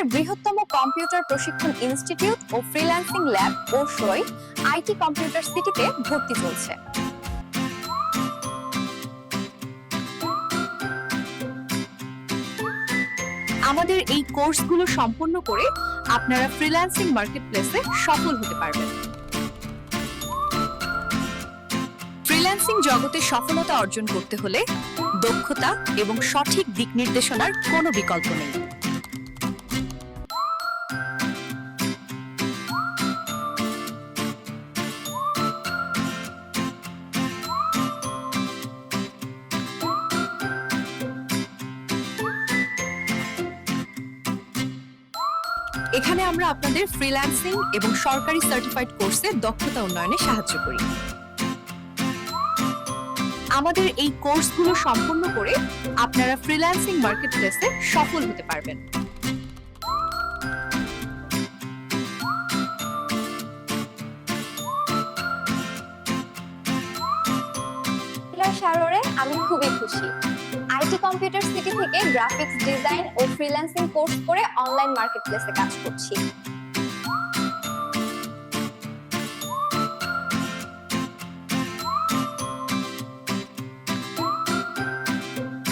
বাংলাদেশের বৃহত্তম কম্পিউটার প্রশিক্ষণ ইনস্টিটিউট ও ফ্রিল্যান্সিং ল্যাব ওশরয় আইটি কম্পিউটার সিটিতে ভর্তি চলছে। আমাদের এই কোর্সগুলো সম্পন্ন করে আপনারা ফ্রিল্যান্সিং মার্কেটপ্লেসে সফল হতে পারবেন। ফ্রিল্যান্সিং জগতে সফলতা অর্জন করতে হলে দক্ষতা এবং সঠিক দিক নির্দেশনার কোনো বিকল্প নেই। এখানে আমরা আপনাদের ফ্রিল্যান্সিং এবং সরকারি সার্টিফাইড কোর্সে দক্ষতা উন্নয়নে সাহায্য করি। আমাদের এই কোর্সগুলো সম্পন্ন করে আপনারা ফ্রিল্যান্সিং মার্কেট মার্কেটপ্লেসে সফল হতে পারবেন। সারোরে আমি খুবই খুশি। আইটি কম্পিউটার সিটি থেকে গ্রাফিক্স ডিজাইন ও ফ্রিল্যান্সিং কোর্স করে অনলাইন মার্কেটপ্লেসে কাজ করছি।